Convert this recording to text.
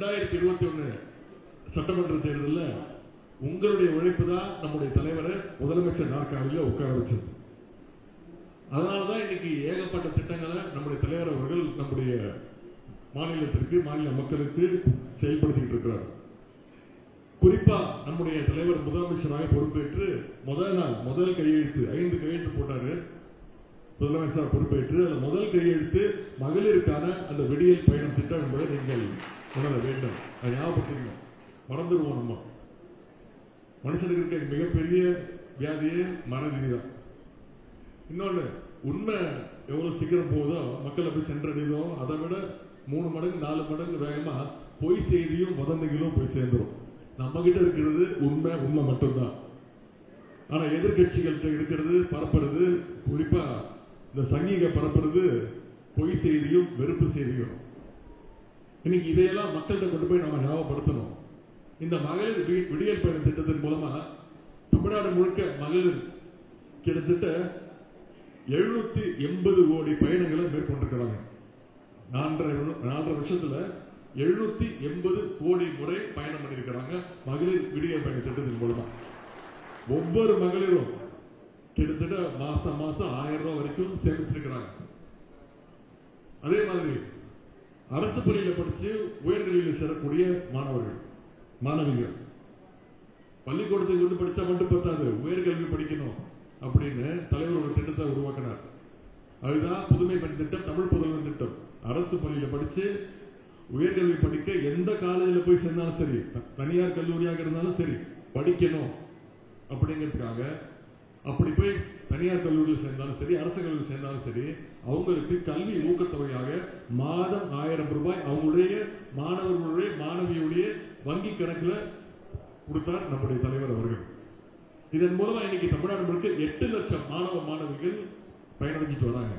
ரெண்டாயிரத்தி இருபத்தி ஒண்ணு சட்டமன்ற தேர்தலில் உங்களுடைய உழைப்பு தான் நம்முடைய தலைவரை முதலமைச்சர் நாற்காலியில் உட்கார வச்சது. அதனாலதான் இன்னைக்கு ஏகப்பட்ட திட்டங்களை நம்முடைய தலைவர் அவர்கள் நம்முடைய மாநிலத்திற்கு மாநில மக்களுக்கு செயல்படுத்திட்டு இருக்கிறார். குறிப்பா நம்முடைய தலைவர் முதலமைச்சராக பொறுப்பேற்று முதல் நாள் முதல் கையெழுத்து ஐந்து கையெழுத்து போட்டாரு. முதலமைச்சர் பொறுப்பேற்று அதுல முதல் கையெழுத்து மகளிருக்கான அந்த விடியல் பயணம் நீங்கள் உணர வேண்டும். அதை ஞாபகப்படுத்திக்கணும். மறந்துடுவோம் நம்ம. மனுஷனுக்கு இருக்க மிகப்பெரிய வியாதியே மனநிதி தான் இன்னொன்னு உண்மை எவ்வளவு சீக்கிரம் போகுதோ மக்களை போய் சென்றடையுதோ அதை விட மூணு மடங்கு நாலு மடங்கு வேகமா பொய் செய்தியும் வதந்திகளும் போய் சேர்ந்துடும் நம்ம கிட்ட இருக்கிறது உண்மை உண்மை மட்டும்தான். ஆனா எதிர்கட்சிகள்கிட்ட இருக்கிறது பரப்புறது குறிப்பா இந்த சங்கீக பரப்புறது பொய் செய்தியும் வெறுப்பு செய்தியும் இன்னைக்கு இதையெல்லாம் மக்கள்கிட்ட கொண்டு போய் நம்ம ஞாபகப்படுத்தணும். இந்த மகளிர் வி- விடியல் பயண திட்டத்தின் மூலமா தமிழ்நாடு முழுக்க மகளிர் கிட்டத்தட்ட எழுநூத்தி எண்பது கோடி பயணங்களை மேற்கொண்டிருக்கிறாங்க. நாலரை நாலரை வருஷத்துல எழுநூத்தி எண்பது கோடி முறை பயணம் பண்ணியிருக்கிறாங்க மகளிர் விடியல் பயண திட்டத்தின் மூலமா. ஒவ்வொரு மகளிரும் கிட்டத்தட்ட மாசம் மாசம் ஆயிரம் ரூபாய் வரைக்கும் சேமிச்சிருக்கிறாங்க. அதே மாதிரி அரசு பள்ளியில் படித்து உயர்கல்வியில் சேரக்கூடிய மாணவர்கள் மாணவிகள். பள்ளிக்கூடத்துக்கு வந்து படித்தா மட்டும் பத்தாது உயர்கல்வி படிக்கணும் அப்படின்னு தலைவர் ஒரு திட்டத்தை உருவாக்கினார். அதுதான் புதுமை பெண் திட்டம் தமிழ் புதல்வன் திட்டம். அரசு பள்ளியில் படித்து உயர்கல்வி படிக்க எந்த காலேஜில் போய் சேர்ந்தாலும் சரி த- தனியார் கல்லூரியாக இருந்தாலும் சரி படிக்கணும். அப்படிங்கிறதுக்காக அப்படி போய் தனியார் கல்லூரியில் சேர்ந்தாலும் சரி அரசு கல்லூரியில் சேர்ந்தாலும் சரி அவங்களுக்கு கல்வி ஊக்கத்தொகையாக மாதம் ஆயிரம் ரூபாய் அவங்களுடைய மாணவர்களுடைய மாணவியுடைய வங்கி கணக்குல கொடுத்தார் நம்முடைய தலைவர் அவர்கள். இதன் மூலமா இன்னைக்கு தமிழ்நாடு முழுக்க எட்டு லட்சம் மாணவ மாணவிகள் பயனடைஞ்சிட்டு வராங்க.